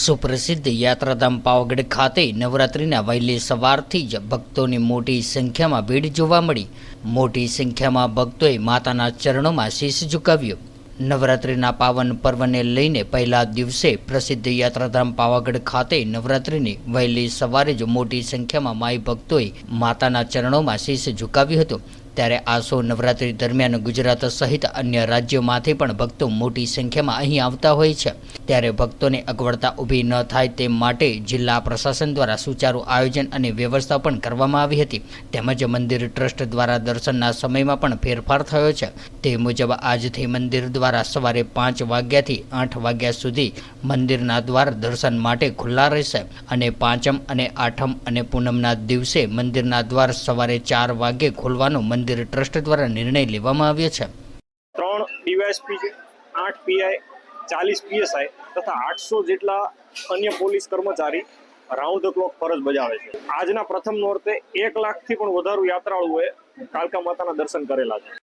સુપ્રસિદ્ધ યાત્રાધામ પાવાગઢ ખાતે નવરાત્રિના વહેલી સવારથી જ ભક્તોની મોટી સંખ્યામાં ભીડ જોવા મળી. મોટી સંખ્યામાં ભક્તોએ માતાના ચરણોમાં શીશ ઝુકાવ્યો. નવરાત્રિના પાવન પર્વને લઈને પહેલા દિવસે પ્રસિદ્ધ યાત્રાધામ પાવાગઢ ખાતે નવરાત્રિની વહેલી સવારે જ મોટી સંખ્યામાં માઈ ભક્તોએ માતાના ચરણોમાં શીશ ઝુકાવ્યું હતું. ત્યારે આસો નવરાત્રી દરમિયાન ગુજરાત સહિત અન્ય રાજ્યોમાંથી પણ ભક્તો મોટી સંખ્યામાં અહીં આવતા હોય છે. ત્યારે ભક્તોને અગવડતા ઊભી ન થાય તે માટે જિલ્લા પ્રશાસન દ્વારા સુચારુ આયોજન અને વ્યવસ્થા પણ કરવામાં આવી હતી. તેમજ મંદિર ટ્રસ્ટ દ્વારા દર્શનના સમયમાં પણ ફેરફાર થયો છે. તે મુજબ આજથી મંદિર દ્વારા સવારે પાંચ વાગ્યાથી આઠ વાગ્યા સુધી મંદિરના દ્વાર દર્શન માટે ખુલ્લા રહેશે અને પાંચમ અને આઠમ અને પૂનમના દિવસે મંદિરના દ્વાર સવારે ચાર વાગ્યે ખોલવાનો મંદિર ટ્રસ્ટ દ્વારા નિર્ણય લેવામાં આવ્યો છે. ત્રણ ડીવાયએસપી છે, આઠ પીઆઈ, ચાલીસ પીએસઆઈ તથા આઠસો જેટલા અન્ય પોલીસ કર્મચારી રાઉન્ડ ધ ક્લોક ફરજ બજાવે છે. આજના પ્રથમ નોરતે એક લાખથી પણ વધારે યાત્રાળુઓએ કાલકા માતાના દર્શન કરેલા છે.